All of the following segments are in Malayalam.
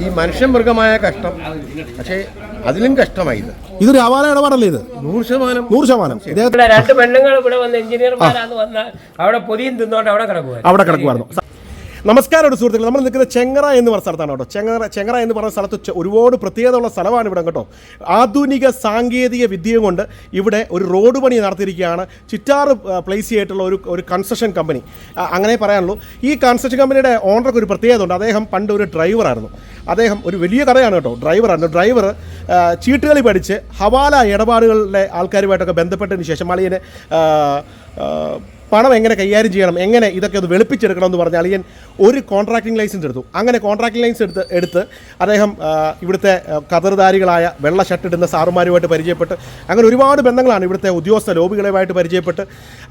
ഈ മനുഷ്യമൃഗമായ കഷ്ടം. പക്ഷേ അതിലും കഷ്ടമായി ഇത് ഇതൊരു ഹവാല ഇടപാടല്ലേ ഇത്? നൂറ് ശതമാനം. നൂറ് ശതമാനം. രണ്ട് പെണ്ണുങ്ങൾ ഇവിടെ വന്ന് എഞ്ചിനീയർമാരാന്ന് വന്നാൽ അവിടെ പൊതിയും തിന്നോണ്ട് അവിടെ കിടക്കുക അവിടെ കിടക്കുമായിരുന്നു നമസ്കാരം ഒരു സുഹൃത്തുക്കൾ നമ്മൾ നിൽക്കുന്നത് ചെങ്ങറ എന്ന് പറഞ്ഞ സ്ഥലത്താണ് കേട്ടോ. ചെങ്ങറ ചെങ്ങറ എന്ന് പറഞ്ഞ സ്ഥലത്ത് ഒരുപാട് പ്രത്യേകതയുള്ള സ്ഥലമാണ് ഇവിടെ കേട്ടോ. ആധുനിക സാങ്കേതിക വിദ്യ കൊണ്ട് ഇവിടെ ഒരു റോഡ് പണി നടത്തിയിരിക്കുകയാണ്. ചിറ്റാറ് പ്ലേസ് ചെയ്തിട്ടുള്ള ഒരു ഒരു കൺസ്ട്രക്ഷൻ കമ്പനി അങ്ങനെ പറയാനുള്ളൂ. ഈ കൺസ്ട്രക്ഷൻ കമ്പനിയുടെ ഓണർക്ക് ഒരു പ്രത്യേകത ഉണ്ട്. അദ്ദേഹം പണ്ട് ഒരു ഡ്രൈവറായിരുന്നു അദ്ദേഹം ഒരു വലിയ കടയാണ് കേട്ടോ. ഡ്രൈവറായിരുന്നു ഡ്രൈവർ ചീട്ടുകളി പഠിച്ച് ഹവാല ഇടപാടുകളിലെ ആൾക്കാരുമായിട്ടൊക്കെ ബന്ധപ്പെട്ടതിന് ശേഷം ആ, പണം എങ്ങനെ കൈകാര്യം ചെയ്യണം എങ്ങനെ ഇതൊക്കെ ഒന്ന് വെളുപ്പിച്ചെടുക്കണം എന്ന് പറഞ്ഞാൽ അളിയൻ ഒരു കോൺട്രാക്ടിംഗ് ലൈസൻസ് എടുത്തു. അങ്ങനെ കോൺട്രാക്ടിംഗ് ലൈസൻസ് എടുത്ത് എടുത്ത് അദ്ദേഹം ഇവിടുത്തെ ആ, വെള്ള ഷർട്ട് ഇടുന്ന സാറുമാരുമായിട്ട് പരിചയപ്പെട്ട് അങ്ങനെ ഒരുപാട് ബന്ധങ്ങളാണ് ഇവിടുത്തെ ഉദ്യോഗസ്ഥ ലോബികളുമായിട്ട് പരിചയപ്പെട്ട്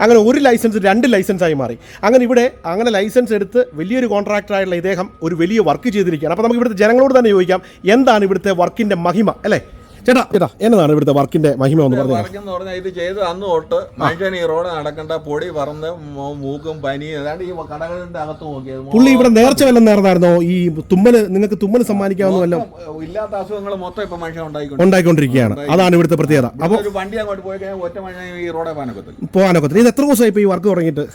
അങ്ങനെ ഒരു ലൈസൻസ് രണ്ട് ലൈസൻസായി മാറി. അങ്ങനെ ഇവിടെ അങ്ങനെ ലൈസൻസ് എടുത്ത് വലിയൊരു കോൺട്രാക്ടറായിട്ടുള്ള ഇദ്ദേഹം ഒരു വലിയ വർക്ക് ചെയ്തിരിക്കുകയാണ്. അപ്പോൾ നമുക്ക് ഇവിടുത്തെ ജനങ്ങളോട് തന്നെ ചോദിക്കാം എന്താണ് ഇവിടുത്തെ വർക്കിന്റെ മഹിമ അല്ലേ? ചേട്ടാ ചേട്ടാ എന്നതാണ് ഇവിടുത്തെ വർക്കിന്റെ മഹിമ എന്ന് പറഞ്ഞത്? വർക്കെന്ന് പറഞ്ഞാൽ ഇത് ചെയ്ത് അന്ന് തൊട്ട് മനുഷ്യൻ ഈ റോഡ് നടക്കണ്ട പൊടി പറന്ന് മൂക്കും പനി ഏതാണ്ട് ഈ കടകളിന്റെ അകത്ത് നോക്കിയത്. പുള്ളി ഇവിടെ നേർച്ച വല്ലതും നേർന്നായിരുന്നോ? ഈ തുമ്മൽ നിങ്ങൾക്ക് തുമ്മൽ സമ്മാനിക്കാവുന്ന വല്ലതും മൊത്തം ഇല്ലാത്ത അസുഖങ്ങൾ മൊത്തം ഇപ്പൊ മനുഷ്യൻ ഉണ്ടായിക്കൊണ്ട് ഉണ്ടായിക്കൊണ്ടിരിക്കുകയാണ്. അതാണ് ഇവിടുത്തെ പ്രത്യേകത. അപ്പോൾ ഒരു വണ്ടി അങ്ങോട്ട് പോയി കഴിഞ്ഞാൽ ഒറ്റ മനുഷ്യൻ ഈ റോഡെ പാനക്കത്തില്ല പോകാനൊക്കത്തില്ല. ഇത് എത്ര ദിവസമായി ഇപ്പോൾ ഈ വർക്ക് തുടങ്ങിയിട്ട്?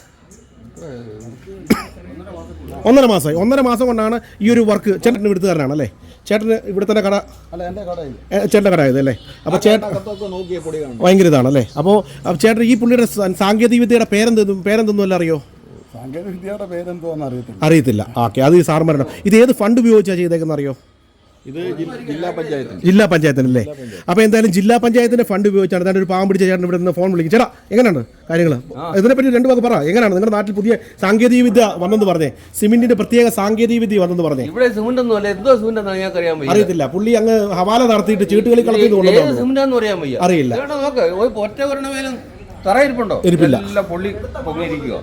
ഒന്നര മാസമായി. ഒന്നര മാസം കൊണ്ടാണ് ഈ ഒരു വർക്ക് ചേട്ടന് ഇവിടുത്തുകാരനാണ് അല്ലേ ചേട്ടന് ഇവിടെ തന്നെ കട ചേട്ടന്റെ കട ഇത് അല്ലേ അപ്പോൾ ചേട്ടൻ ഭയങ്കര ഇതാണ് അല്ലേ? അപ്പോൾ ചേട്ടൻ ഈ പുള്ളിയുടെ സാങ്കേതിക വിദ്യയുടെ പേരെന്തെന്നും പേരെന്തെന്നും അല്ല അറിയോ? സാങ്കേതിക വിദ്യയുടെ പേരെന്തോന്ന് അറിയത്തില്ല. അറിയത്തില്ല. ഓക്കെ. അത് ഈ സാറുമാരുടെ ഇത് ഏത് ഫണ്ട് ഉപയോഗിച്ചാണ് ചെയ്തേക്കുന്നത് അറിയോ ഇത് ജില്ലാ പഞ്ചായത്തിന്. ജില്ലാ പഞ്ചായത്തിനല്ലേ? അപ്പോൾ എന്തായാലും ജില്ലാ പഞ്ചായത്തിന്റെ ഫണ്ട് ഉപയോഗിച്ചാണ് അതായത് ഒരു പാവം പിടിച്ച ചേട്ടൻ ഇവിടെ നിന്ന് ഫോൺ വിളിക്കും. ചേട്ടാ എങ്ങനെയാണ് കാര്യങ്ങൾ ഇതിനെപ്പറ്റി രണ്ട് വാക്ക് പറ. എങ്ങനെയാണ്? നിങ്ങളുടെ നാട്ടിൽ പുതിയ സാങ്കേതിക വിദ്യ വന്നെന്ന് പറഞ്ഞേ. സിമെന്റിന്റെ പ്രത്യേക സാങ്കേതിക വിദ്യ വന്നെന്ന് പറഞ്ഞേ. ഇവിടെ സിമെന്റ് അല്ല. എന്തോ സിമെന്റ് ആണെന്ന് ഞങ്ങൾക്ക് അറിയാൻ വയ്യ. അറിയത്തില്ല. പുള്ളി അങ്ങ് ഹവാല നടത്തിയിട്ട് ചീട്ടുകളി കൊണ്ടുവന്നു. സിമെന്റ് അറിയാൻ വയ്യ? അറിയില്ല. നോക്ക് ഒറ്റ തറയിരിപ്പുണ്ടോ? ഇരിപ്പില്ല. എല്ലാം പൊള്ളി പൊങ്ങിയിരിക്കുക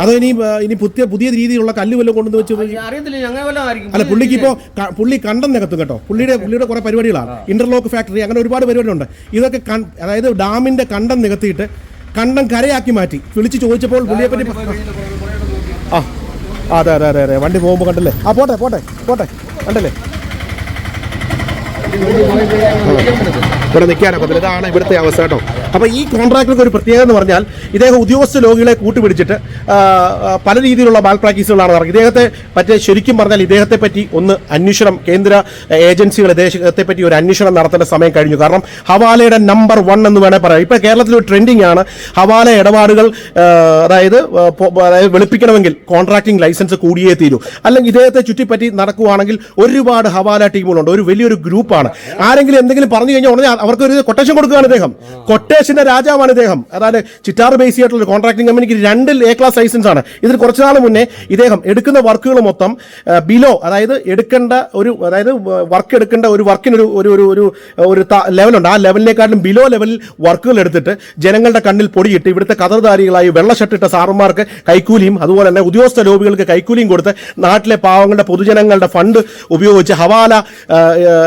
അതോ ഇനി ഇനി പുതിയ പുതിയ രീതിയിലുള്ള കല്ല് വല്ലതും കൊണ്ടുവന്ന് വെച്ച് പോയി- അറിയത്തില്ല ഞങ്ങൾ വല്ലതും ആയിരിക്കും. അല്ല പുള്ളിക്ക് ഇപ്പോൾ പുള്ളി കണ്ടം നികത്തും കേട്ടോ. പുള്ളിയുടെ പുള്ളിയുടെ കുറെ പരിപാടികളാണ്. ഇന്റർലോക്ക് ഫാക്ടറി അങ്ങനെ ഒരുപാട് പരിപാടികളുണ്ട്. ഇതൊക്കെ അതായത് ഡാമിന്റെ കണ്ടം നികത്തിയിട്ട് കണ്ടം കരയാക്കി മാറ്റി. വിളിച്ച് ചോദിച്ചപ്പോൾ പുള്ളിയെ പറ്റി ആ അതെ അതെ അതെ അതെ. വണ്ടി പോകുമ്പോൾ കണ്ടല്ലേ? ആ പോട്ടെ പോട്ടെ പോട്ടെ. കണ്ടല്ലേ? ഇവിടെ നിൽക്കാനൊക്കെ ഇതാണ് ഇവിടുത്തെ അവസ്ഥ കേട്ടോ. അപ്പോൾ ഈ കോൺട്രാക്ടർക്ക് ഒരു പ്രത്യേകത എന്ന് പറഞ്ഞാൽ ഇദ്ദേഹം ഉദ്യോഗസ്ഥ രോഗികളെ കൂട്ടുപിടിച്ചിട്ട് പല രീതിയിലുള്ള ബാൽ പ്രാക്ടീസുകളാണ് നടക്കുന്നത്. ഇദ്ദേഹത്തെ പറ്റി ശരിക്കും പറഞ്ഞാൽ ഇദ്ദേഹത്തെ പറ്റി ഒന്ന് അന്വേഷണം കേന്ദ്ര ഏജൻസികൾ ഇദ്ദേഹത്തെ പറ്റി ഒരു അന്വേഷണം നടത്തേണ്ട സമയം കഴിഞ്ഞു. കാരണം ഹവാലയുടെ നമ്പർ വൺ എന്ന് വേണേൽ പറയാം. ഇപ്പോൾ കേരളത്തിൽ ഒരു ട്രെൻഡിങ് ആണ്. ഹവാല ഇടപാടുകൾ അതായത് വെളുപ്പിക്കണമെങ്കിൽ കോൺട്രാക്ടിംഗ് ലൈസൻസ് കൂടിയേ തീരൂ. അല്ലെങ്കിൽ ഇദ്ദേഹത്തെ ചുറ്റിപ്പറ്റി നടക്കുവാണെങ്കിൽ ഒരുപാട് ഹവാല ടീമുകളുണ്ട്. ഒരു വലിയൊരു ഗ്രൂപ്പാണ്. ആരെങ്കിലും എന്തെങ്കിലും പറഞ്ഞു കഴിഞ്ഞാൽ ഉടനെ അവർക്ക് ഒരു കൊട്ടേഷൻ കൊടുക്കുകയാണ് അദ്ദേഹം കൊട്ടേഷന്റെ രാജാവാണ് ഇദ്ദേഹം. അതായത് ചിറ്റാർ ബേസ് ചെയ്തിട്ടുള്ള കോൺട്രാക്ടിംഗ് കമ്പനിക്ക് രണ്ട് എ ക്ലാസ് ലൈസൻസ് ആണ്. ഇതിന് കുറച്ച് നാൾ മുന്നേ ഇദ്ദേഹം എടുക്കുന്ന വർക്കുകൾ മൊത്തം ബിലോ അതായത് എടുക്കേണ്ട ഒരു അതായത് വർക്ക് എടുക്കേണ്ട ഒരു വർക്കിനൊരു ഒരു ഒരു ഒരു ഒരു ലെവലുണ്ട് ആ ലെവലിനെക്കാട്ടിലും ബിലോ ലെവലിൽ വർക്കുകൾ എടുത്തിട്ട് ജനങ്ങളുടെ കണ്ണിൽ പൊടിയിട്ട് ഇവിടുത്തെ കതർധാരികളായി വെള്ള ഷർട്ടിട്ട സാറന്മാർക്ക് കൈക്കൂലിയും അതുപോലെ തന്നെ ഉദ്യോഗസ്ഥ ലോബികൾക്ക് കൈക്കൂലിയും കൊടുത്ത് നാട്ടിലെ പാവങ്ങളുടെ പൊതുജനങ്ങളുടെ ഫണ്ട് ഉപയോഗിച്ച് ഹവാല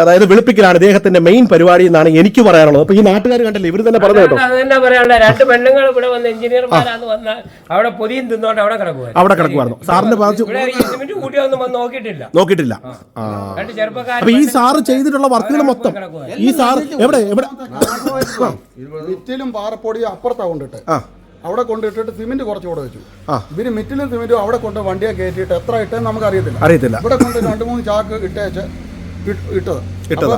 അതായത് വെളുപ്പിക്കലാണ് ഇദ്ദേഹത്തിന്റെ മെയിൻ പരിപാടി എന്നാണ് എനിക്ക് പറയാനുള്ളത്. അപ്പൊ ഈ നാട്ടുകാർ കണ്ടല്ലേ? ഇവർ തന്നെ പറഞ്ഞു കേട്ടോ. അത് തന്നെ പറയാനുള്ള രണ്ട് പെണ്ണുങ്ങൾ ഇവിടെ വന്ന് എഞ്ചിനീയർമാരാന്ന് വന്നാൽ അവിടെ പൊതിയും തിന്നോണ്ട് അവിടെ കിടക്കുവായിരുന്നു. അവിടെ കിടക്കുമായിരുന്നു സാറിന്റെ പറഞ്ഞു സിമെന്റ് വന്ന് നോക്കിയിട്ടില്ല. നോക്കിയിട്ടില്ല. ആ. രണ്ട് ചെറുപ്പക്കാർ അപ്പൊ ഈ സാറ് ചെയ്തിട്ടുള്ള വർക്കുകൾ മൊത്തം ഈ സാർ എവിടെ? എവിടെ? മിറ്റിലും പാറപ്പൊടിയും അപ്പുറത്താ കൊണ്ടിട്ട് ആ. അവിടെ കൊണ്ടിട്ടിട്ട് സിമെന്റ് കുറച്ച് കൂടെ വെച്ചു. ആ. ഇവർ മിറ്റിലും സിമെന്റും അവിടെ കൊണ്ട് വണ്ടിയെ കയറ്റിയിട്ട് എത്ര ഇട്ടെന്ന് നമുക്ക് അറിയത്തില്ല. അറിയത്തില്ല ഇവിടെ കൊണ്ട് രണ്ട് മൂന്ന് ചാക്ക് ഇട്ടേച്ച് ഇട്ട്- ഇട്ടത് ഇട്ടതാ.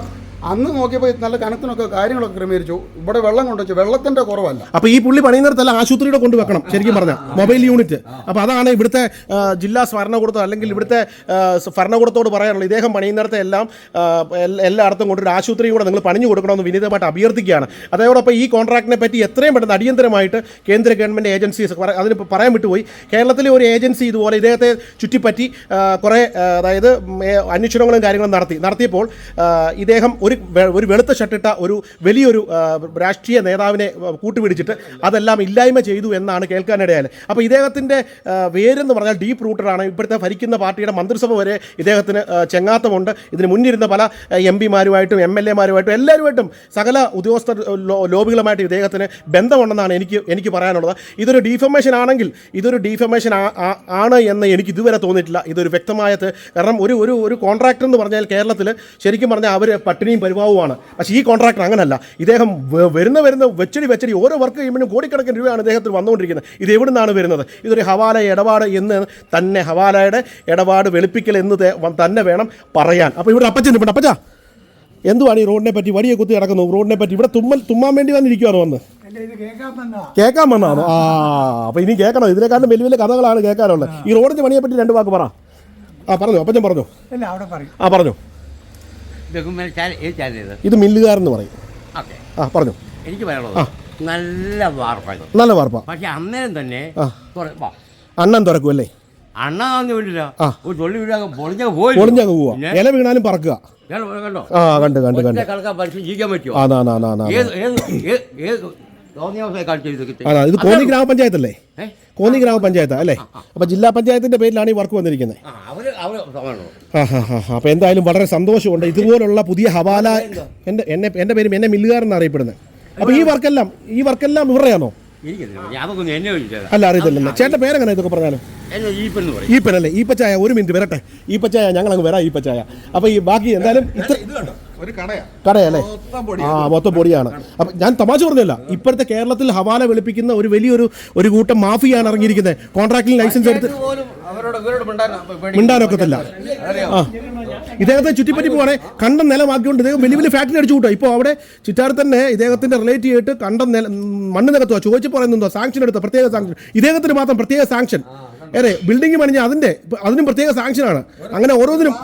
അന്ന് നോക്കിയപ്പോൾ നല്ല കനത്തിനൊക്കെ കാര്യങ്ങളൊക്കെ ക്രമീകരിച്ചു. ഇവിടെ വെള്ളം കൊണ്ടുവച്ചു വെള്ളത്തിന്റെ കുറവല്ല. അപ്പൊ ഈ പുള്ളി പണിയുന്നിടത്തല്ല ആശുപത്രിയുടെ കൊണ്ടുവെക്കണം ശരിക്കും പറഞ്ഞാൽ മൊബൈൽ യൂണിറ്റ്. അപ്പൊ അതാണ് ഇവിടുത്തെ ജില്ലാ ഭരണകൂടത്തോ അല്ലെങ്കിൽ ഇവിടുത്തെ ഭരണകൂടത്തോട് പറയാനുള്ളത്. ഇദ്ദേഹം പണിയുന്നിടത്തെ എല്ലാം എല്ലായിടത്തും കൊണ്ട് എല്ലായിടത്തും കൊണ്ടൊരു ആശുപത്രി കൂടെ നിങ്ങൾ പണിഞ്ഞു കൊടുക്കണമെന്ന് വിനീതമായിട്ട് അഭ്യർത്ഥിക്കുകയാണ്. അതോടൊപ്പം ഈ കോൺട്രാക്ടിനെ പറ്റി എത്രയും പെട്ടെന്ന് അടിയന്തരമായിട്ട് കേന്ദ്ര ഗവൺമെന്റ് ഏജൻസീസ് അതിന് പറയാൻ വിട്ടുപോയി. കേരളത്തിലെ ഒരു ഏജൻസി ഇതുപോലെ ഇദ്ദേഹത്തെ ചുറ്റിപ്പറ്റി കുറെ അതായത് അന്വേഷണങ്ങളും കാര്യങ്ങളും നടത്തി. നടത്തിയപ്പോൾ ഇദ്ദേഹം ഒരു ഒരു ഒരു വെളുത്ത ഷർട്ടിട്ട ഒരു വലിയൊരു രാഷ്ട്രീയ നേതാവിനെ കൂട്ടുപിടിച്ചിട്ട് അതെല്ലാം ഇല്ലായ്മ ചെയ്തു എന്നാണ് കേൾക്കാനിടയായത്. അപ്പോൾ ഇദ്ദേഹത്തിന്റെ വേരെന്ന് പറഞ്ഞാൽ ഡീപ്പ് റൂട്ടഡ് ആണ്. ഇപ്പോഴത്തെ ഭരിക്കുന്ന പാർട്ടിയുടെ മന്ത്രിസഭ വരെ ഇദ്ദേഹത്തിന് ചെങ്ങാത്തമുണ്ട്. ഇതിന് മുന്നിരുന്ന പല എം പിമാരുമായിട്ടും എം എൽ എമാരുമായിട്ടും എല്ലാവരുമായിട്ടും സകല ഉദ്യോഗസ്ഥ ലോബികളുമായിട്ട് ഇദ്ദേഹത്തിന് ബന്ധമുണ്ടെന്നാണ് എനിക്ക് എനിക്ക് പറയാനുള്ളത്. ഇതൊരു ഡീഫമേഷൻ ആണെങ്കിൽ ഇതൊരു ഡീഫമേഷൻ ആണ് എന്ന് എനിക്ക് ഇതുവരെ തോന്നിയിട്ടില്ല. ഇതൊരു വ്യക്തമായത് കാരണം ഒരു ഒരു ഒരു കോൺട്രാക്ടർ എന്ന് പറഞ്ഞാൽ കേരളത്തിൽ ശരിക്കും പറഞ്ഞാൽ അവർ പട്ടിണിയും പരിഭാവമാണ് പക്ഷേ ഈ കോൺട്രാക്ടർ അങ്ങനല്ല. ഇദ്ദേഹം വരുന്ന വരുന്ന വെച്ചടി വെച്ചടി ഓരോ വർക്ക് കഴിയുമ്പോഴും കോടിക്കണക്കിന് രൂപയാണ് ഇദ്ദേഹത്തിന് വന്നുകൊണ്ടിരിക്കുന്നത്. ഇത് എവിടെ നിന്നാണ് വരുന്നത്? ഇതൊരു ഹവാല ഇടപാട് എന്ന് തന്നെ ഹവാലയുടെ ഇടപാട് വെളുപ്പിക്കൽ എന്ന് തന്നെ വേണം പറയാൻ. അപ്പോൾ ഇവിടെ അപ്പച്ചൻ ഇപ്പം അപ്പച്ച. എന്തുവാണ് ഈ റോഡിനെ പറ്റി? വലിയ കുത്തി കിടക്കുന്നു റോഡിനെ പറ്റി ഇവിടെ തുമ്മൽ തുമ്മാൻ വേണ്ടി വന്നിരിക്കുവാണ് വന്ന്. കേൾക്കാൻ വന്നാണോ ആ അപ്പോൾ ഇനി കേൾക്കണം. ഇതിനെക്കാളും വലിയ വലിയ കഥകളാണ് കേൾക്കാനുള്ളത്. ഈ റോഡിന്റെ പണിയെ പറ്റി രണ്ട് വാക്ക് പറ. ആ പറഞ്ഞു. അപ്പച്ചൻ പറഞ്ഞു. ആ പറഞ്ഞു. ഇത് മില്ലുകാരെന്ന് പറയും. ആ പറഞ്ഞു. എനിക്ക് പറയാനുള്ളത് നല്ല വാർപ്പ നല്ല വാർപ്പ. പക്ഷെ അന്നേരം തന്നെ. അണ്ണൻ തുറക്കും അല്ലേ? അണ്ണാന്ന് വേണ്ടില്ല തൊള്ളി പോയി പൊളിഞ്ഞങ്ങ് പോവാ. ഇല വീണാലും പറക്കുക. ആ കണ്ട് ഇത് കോന്നി ഗ്രാമപഞ്ചായത്തല്ലേ? കോന്നി ഗ്രാമപഞ്ചായത്താ അല്ലേ? അപ്പൊ ജില്ലാ പഞ്ചായത്തിന്റെ പേരിലാണ് ഈ വർക്ക് വന്നിരിക്കുന്നത്. അപ്പോൾ എന്തായാലും വളരെ സന്തോഷമുണ്ട്. ഇതുപോലുള്ള പുതിയ ഹവാല എന്റെ എന്നെ എന്റെ പേര് എന്നെ മില്ലുകാരൻ അറിയപ്പെടുന്നത് അപ്പോൾ ഈ വർക്കെല്ലാം ഈ വർക്കെല്ലാം ഇവരുടെയാണോ? വിളിച്ചത് അല്ല അറിയത്തില്ലല്ലോ. ചേട്ടന്റെ പേരെങ്ങനെ ഇതൊക്കെ പറഞ്ഞാലും? ഈപ്പനല്ലേ? ഈപ്പച്ചായ ഒരു മിനിറ്റ് വരട്ടെ. ഈപ്പച്ചായ പച്ചായ ഞങ്ങൾ അങ്ങ് വരാം ഈപ്പച്ചായ. പച്ചായ അപ്പോൾ ഈ ബാക്കി എന്തായാലും ഇത്ര കടയല്ലേ? ആ മൊത്തം പൊടിയാണ്. അപ്പം ഞാൻ തമാശ പറഞ്ഞല്ല ഇപ്പോഴത്തെ കേരളത്തിൽ ഹവാല വെളുപ്പിക്കുന്ന ഒരു വലിയൊരു ഒരു കൂട്ടം മാഫിയാണ് ഇറങ്ങിയിരിക്കുന്നത് കോൺട്രാക്ടിൽ ലൈസൻസ് എടുത്ത് മിണ്ടാനൊക്കത്തില്ല. ആ. ഇദ്ദേഹത്തെ ചുറ്റിപ്പറ്റി പോവാണെ കണ്ടം നിലമാക്കിക്കൊണ്ട് ഇദ്ദേഹം വലിയ വലിയ ഫാക്ടറി അടിച്ചു കൂട്ടോ ഇപ്പോൾ അവിടെ ചുറ്റാറ് തന്നെ ഇദ്ദേഹത്തിന്റെ റിലേറ്റ് ചെയ്തിട്ട് കണ്ടം നില മണ്ണ് നികത്തുക ചോദിച്ചു പറയുന്നുണ്ടോ സാങ്ഷൻ എടുത്ത? പ്രത്യേക സാങ്ഷൻ ഇദ്ദേഹത്തിന് മാത്രം പ്രത്യേക സാങ്ഷൻ അതെ ബിൽഡിംഗ് പണിഞ്ഞ അതിന്റെ അതിനും പ്രത്യേക സാങ്ഷനാണ് അങ്ങനെ ഓരോന്നിനും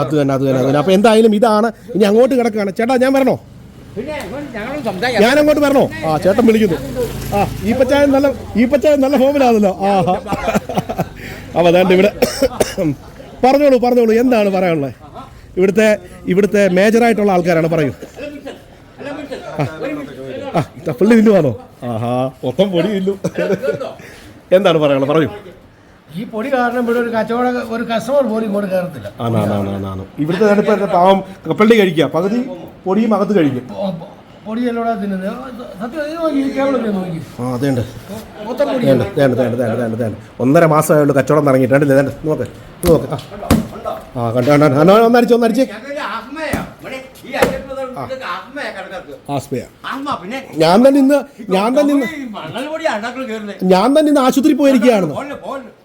അത് തന്നെ അത് തന്നെ അത് തന്നെ. അപ്പോൾ എന്തായാലും ഇതാണ്. ഇനി അങ്ങോട്ട് കിടക്കുകയാണ്. ചേട്ടാ ഞാൻ വരണോ? ഞാൻ അങ്ങോട്ട് വരണോ? ആ ചേട്ടൻ വിളിക്കുന്നു. ആ ഈ പച്ചായ നല്ല ഈ പച്ചായ നല്ല ഫോമിലാണല്ലോ. ആ. അപ്പൊ അതാണ്ട് ഇവിടെ പറഞ്ഞോളൂ പറഞ്ഞോളൂ. എന്താണ് പറയാനുള്ളത്? ഇവിടുത്തെ ഇവിടുത്തെ മേജറായിട്ടുള്ള ആൾക്കാരാണ് പറയൂ. ആ. പുള്ളി പുള്ളി നിന്നുവാണോ ആഹാ ഒപ്പം പൊടി ഇല്ലു എന്താണ് പറയാനുള്ളത്? പറയൂ. ഈ പൊടി കാരണം ഇവിടെ ഒരു കച്ചവട ഒരു കസ്റ്റമർ പോലും ഇങ്ങോട്ട് കയറത്തില്ല. ആണാണാണാണ് ഇവിടുത്തെ തന്നെ പാവം കപ്പലണ്ടി കഴിക്കുക. പകുതി പൊടിയും അകത്ത് കഴിക്കും. തിന്നുന്നത്. സത്യം ഇത് നോക്കി ഈ കേവലം നോക്കി. ആ അതേണ്ട്. മൊത്തം പൊടി വേണ്ട വേണ്ട വേണ്ട വേണ്ട വേണ്ട വേണ്ട ഒന്നര മാസമായുള്ളൂ കച്ചവടം ഇറങ്ങിയിട്ടുണ്ടല്ലേ നോക്ക് നോക്ക്. ആ. കണ്ടു കണ്ടു കണ്ടു. ഒന്നടിച്ച് ഒന്നടിച്ച് ഞങ്ങൾക്ക് ആസ്മയാ ഇവിടെ ഈ അയ്യപ്പ ആസ്മയാ ഞാൻ തന്നെ ഇന്ന് ഞാൻ തന്നെ ഇന്ന് ഞാൻ തന്നെ ഇന്ന് ആശുപത്രി പോലെ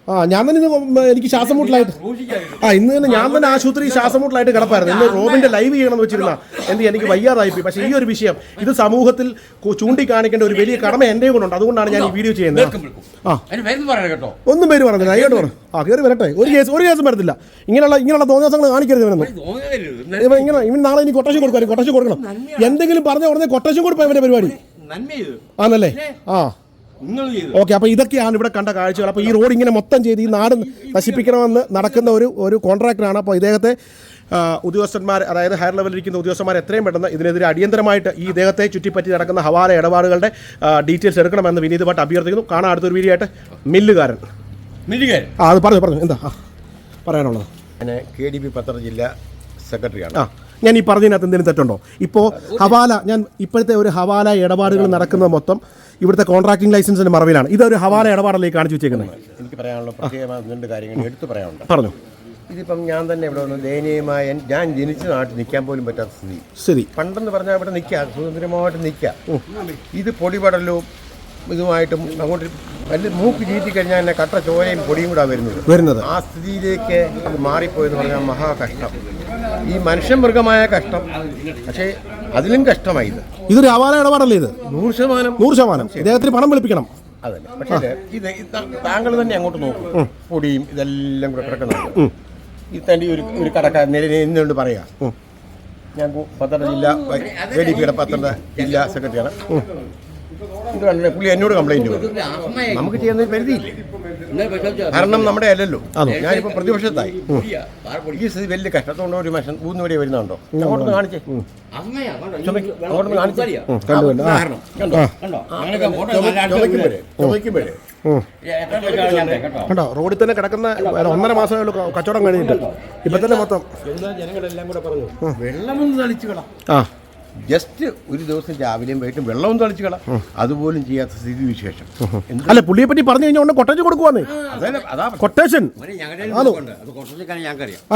ആ ഞാൻ തന്നെ ഇന്ന് എനിക്ക് ശ്വാസം മുട്ടലായിട്ട് ആ ഇന്ന് തന്നെ ഞാൻ തന്നെ ആശുപത്രി ശ്വാസം മുട്ടലായിട്ട് കിടപ്പായിരുന്നു. ഇന്ന് റോബിന്റെ ലൈവ് ചെയ്യണമെന്ന് വെച്ചിരുന്ന എന്ത് എനിക്ക് വയ്യാതായി പോയി. പക്ഷേ ഈ ഒരു വിഷയം ഇത് സമൂഹത്തിൽ ചൂണ്ടിക്കാണിക്കേണ്ട ഒരു വലിയ കടമ എന്റെ കൊണ്ടുണ്ട്. അതുകൊണ്ടാണ് ഞാൻ ഈ വീഡിയോ ചെയ്യുന്നത്. ആ. ഒന്നും പേര് പറഞ്ഞില്ല. അയ്യോട്ട് പറഞ്ഞു ആ കയറി വരട്ടെ. ഒരു കേസ് ഒരു കേസും വരത്തില്ല. ഇങ്ങനെയുള്ള ഇങ്ങനെയുള്ള തോന്നിയാസങ്ങൾ കാണിക്കരുത് ഇവനൊന്നും. ഇവൻ ഇങ്ങനെ ഇവൻ നാളെ ഇനി കൊട്ടേഷൻ കൊടുക്കും. കൊട്ടേഷൻ കൊടുക്കണം? എന്തെങ്കിലും പറഞ്ഞ ഉടനെ കൊട്ടേഷൻ കൊടുപ്പ് ഇവന്റെ പരിപാടി. ആണല്ലേ? ആ. ഓക്കെ അപ്പോൾ ഇതൊക്കെയാണ് ഇവിടെ കണ്ട കാഴ്ചകൾ. അപ്പോൾ ഈ റോഡ് ഇങ്ങനെ മൊത്തം ചെയ്ത് ഈ നാട് നശിപ്പിക്കണമെന്ന് നടക്കുന്ന ഒരു ഒരു കോൺട്രാക്ടറാണ്. അപ്പോൾ ഇദ്ദേഹത്തെ ഉദ്യോഗസ്ഥന്മാർ അതായത് ഹയർ ലെവലിൽ ഇരിക്കുന്ന ഉദ്യോഗസ്ഥന്മാർ എത്രയും പെട്ടെന്ന് ഇതിനെതിരെ അടിയന്തരമായിട്ട് ഈ ഇദ്ദേഹത്തെ ചുറ്റിപ്പറ്റി നടക്കുന്ന ഹവാല ഇടപാടുകളുടെ ഡീറ്റെയിൽസ് എടുക്കണമെന്ന് വിനീത് ഭട്ട് അഭ്യർത്ഥിക്കുന്നു. കാണാൻ അടുത്തൊരു വീഡിയോ ആയിട്ട് മില്ലുകാരൻ. മില്ലുകാരൻ. ആ അത് പറഞ്ഞു പറഞ്ഞു. എന്താ? പറയാനുള്ളത്. ഞാൻ കെ ഡി പി പത്ര ജില്ലാ സെക്രട്ടറിയാണ്. ആ ഞാൻ ഈ പറഞ്ഞതിനകത്ത് എന്തെങ്കിലും തെറ്റുണ്ടോ? ഇപ്പോൾ ഹവാല ഞാൻ ഇപ്പോഴത്തെ ഒരു ഹവാല ഇടപാടുകൾ നടക്കുന്നത് മൊത്തം ഇവിടുത്തെ കോൺട്രാക്ടിംഗ് ലൈസൻസിന്റെ മറവിലാണ്. ഇതൊരു ഹവാല ഇടപാടല്ലേ കാണിച്ചു വെച്ചേക്കുന്നത്. എനിക്ക് പറയാനുള്ള പ്രത്യേകമായ രണ്ട് കാര്യങ്ങൾ എടുത്തു പറയാനുണ്ട്. പറഞ്ഞു. ഇതിപ്പം ഞാൻ തന്നെ ഇവിടെ വന്ന് ദയനീയമായ ഞാൻ ജനിച്ച നാട്ടിൽ നിൽക്കാൻ പോലും പറ്റാത്ത സ്ഥിതി. ശരി പണ്ടെന്ന് പറഞ്ഞാൽ ഇവിടെ നിൽക്കാം സ്വതന്ത്രമായിട്ട് നിൽക്കാം ഇത് പൊടിപടലും ഇതുമായിട്ടും അങ്ങോട്ട് വലിയ മൂക്ക് ചീറ്റി കഴിഞ്ഞാൽ എന്നെ കട്ട ചോരയും പൊടിയും കൂടെ വരുന്നത്. വരുന്നത്. ആ സ്ഥിതിയിലേക്ക് മാറിപ്പോയെന്ന് പറഞ്ഞാൽ മഹാകഷ്ടം. ഈ മനുഷ്യ മൃഗമായ കഷ്ടം. പക്ഷേ അതിലും കഷ്ടമായി ഇത്. ഇതൊരു അവാല ഇടപാടല്ലേ ഇത്? നൂറ് ശതമാനം. നൂറ് ശതമാനം. ഇദ്ദേഹത്തിന് പണം വിളിപ്പിക്കണം. അതല്ല. പക്ഷേ ഇത് താങ്കൾ തന്നെ അങ്ങോട്ട് നോക്കും. പൊടിയും ഇതെല്ലാം കൂടെ കിടക്കുന്നുണ്ട് ഈ തന്റെ ഒരു ഒരു കടക്കാരൻ നിലനിന്നുകൊണ്ട് പറയാം. ഞാൻ പത്തനംതിട്ട ജില്ലാ എ ഡി പിയുടെ പത്തനംതിട്ട ജില്ലാ സെക്രട്ടറിയാണ്. ഇത് കണ്ടില്ലേ? പുള്ളി എന്നോട് കംപ്ലൈന്റ് പറഞ്ഞു നമുക്ക് ചെയ്യുന്ന പരിധിയില്ലേ? കാരണം നമ്മുടെ അല്ലല്ലോ. ഞാനിപ്പോ പ്രതിപക്ഷത്തായി. ഈ സ്ഥിതി വലിയ കഷ്ടത്തോണ്ട് ഒരു മനുഷ്യൻ ഊന്ന് വരെ വരുന്നുണ്ടോ? അങ്ങോട്ട് കാണിച്ചേ. കണ്ടു? റോഡിൽ തന്നെ കിടക്കുന്ന ഒന്നര മാസമേ ഉള്ളൂ കച്ചവടം കഴിഞ്ഞിട്ട്. ഇപ്പൊ തന്നെ മൊത്തം. ജനങ്ങളെല്ലാം കൂടെ പറഞ്ഞു? വെള്ളമൊന്നും തളിച്ചു കളാം ആ. ജസ്റ്റ് ഒരു ദിവസം രാവിലെയും വൈകിട്ടും വെള്ളവും തളിച്ചു കള. അതുപോലും ചെയ്യാത്ത സ്ഥിതി വിശേഷം. അല്ല പുള്ളിയെ പറ്റി പറഞ്ഞു കഴിഞ്ഞാൽ കൊട്ടേജ് കൊടുക്കുവാന്ന്. അതല്ല അതാ കൊട്ടേഷൻ.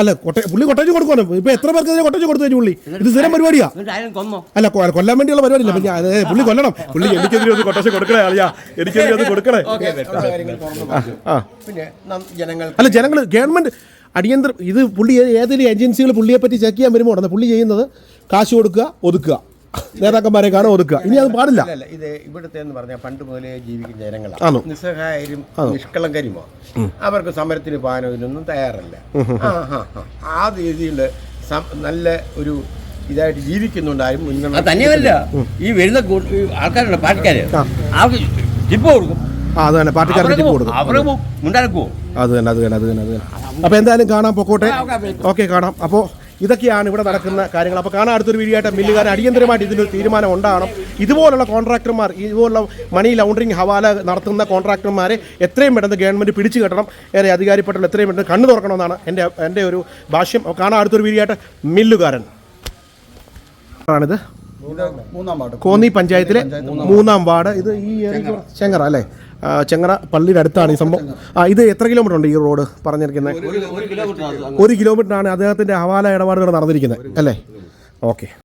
അല്ല കൊട്ടേ പുള്ളി കൊട്ടേജ് കൊടുക്കുവാണ്. ഇപ്പൊ എത്ര പേർക്ക് കൊട്ടേജ് കൊടുത്തു പുള്ളി? ഇത് സ്ഥിരം പരിപാടിയാ? അല്ല കൊല്ലാൻ വേണ്ടിയുള്ള പരിപാടിയില്ല. പിന്നെ അതെ പുള്ളി കൊല്ലണം. പുള്ളി എനിക്കെതിരെ ഒന്ന് കൊട്ടേഷൻ കൊടുക്കണേ അറിയാ എനിക്കെതിരെ ഒന്ന് കൊടുക്കണേ. പിന്നെ അല്ല ജനങ്ങൾ ഗവൺമെന്റ് അടിയന്തര ഇത് പുള്ളി ഏതെങ്കിലും ഏജൻസികൾ പുള്ളിയെ പറ്റി ചെക്ക് ചെയ്യാൻ വരുമ്പോൾ ഉടനെ പുള്ളി ചെയ്യുന്നത് കാശ് കൊടുക്കുക ഒതുക്കുക. നേതാക്കന്മാരെ കാണാൻ ഒതുക്കുക. ഇനി അത് പാടില്ല. ഇത് ഇവിടുത്തെ എന്ന് പറഞ്ഞാൽ പണ്ട് മുതലേ ജീവിക്കുന്ന? ജനങ്ങളാണ്. നിസ്സഹായരും നിഷ്കളങ്കരുമോ? അവർക്ക് സമരത്തിന് പോകാനൊന്നും ഇതിനൊന്നും തയ്യാറല്ല. ആ, രീതിയിൽ നല്ല ഒരു ഇതായിട്ട് ജീവിക്കുന്നുണ്ടായും മുൻഗണന തന്നെയല്ല. ഈ വരുന്ന ആൾക്കാരുടെ ആൾക്കാരുണ്ട് പാർട്ടിക്കാര്. അവർക്ക് ജിപ്പ് കൊടുക്കും. അത് തന്നെ. പാർട്ടിക്കാർക്ക് ടിപ്പ് കൊടുക്കും. അവരെ മുണ്ടാക്കുവോ അത് തന്നെ അത് തന്നെ അത് തന്നെ അത് തന്നെ. അപ്പോൾ എന്തായാലും കാണാം പൊക്കോട്ടെ. ഓക്കെ കാണാം. അപ്പോൾ ഇതൊക്കെയാണ് ഇവിടെ നടക്കുന്ന കാര്യങ്ങൾ. അപ്പോൾ കാണാൻ അടുത്തൊരു വീഡിയോ ആയിട്ട് മില്ലുകാരൻ അടിയന്തരമായിട്ട് ഇതിനൊരു തീരുമാനം ഉണ്ടാകണം. ഇതുപോലുള്ള കോൺട്രാക്ടർമാർ ഇതുപോലുള്ള മണി ലൗണ്ടറിങ് ഹവാല നടത്തുന്ന കോൺട്രാക്ടർമാരെ എത്രയും പെട്ടെന്ന് ഗവൺമെന്റ് പിടിച്ചു കെട്ടണം. ഏറെ അധികാരിപ്പെട്ടവർ എത്രയും പെട്ടെന്ന് കണ്ണു തുറക്കണമെന്നാണ് എന്റെ എന്റെ ഒരു ഭാഷ്യം. കാണാൻ അടുത്തൊരു വീഡിയോ ആയിട്ട് മില്ലുകാരൻ. ആണിത്. മൂന്നാം വാർഡ്. കോന്നി പഞ്ചായത്തിലെ മൂന്നാം വാർഡ്. ഇത് ഈ ചെങ്ങറ. അല്ലേ? ചെങ്ങറ പള്ളിയുടെ അടുത്താണ് ഈ സംഭവം. ആ ഇത് എത്ര കിലോമീറ്റർ ഉണ്ട് ഈ റോഡ് പറഞ്ഞിരിക്കുന്നത്? ഒരു കിലോമീറ്റർ ഒരു കിലോമീറ്ററാണ് അദ്ദേഹത്തിന്റെ ഹവാല ഇടപാടുകൾ നടന്നിരിക്കുന്നത്. അല്ലേ? ഓക്കെ.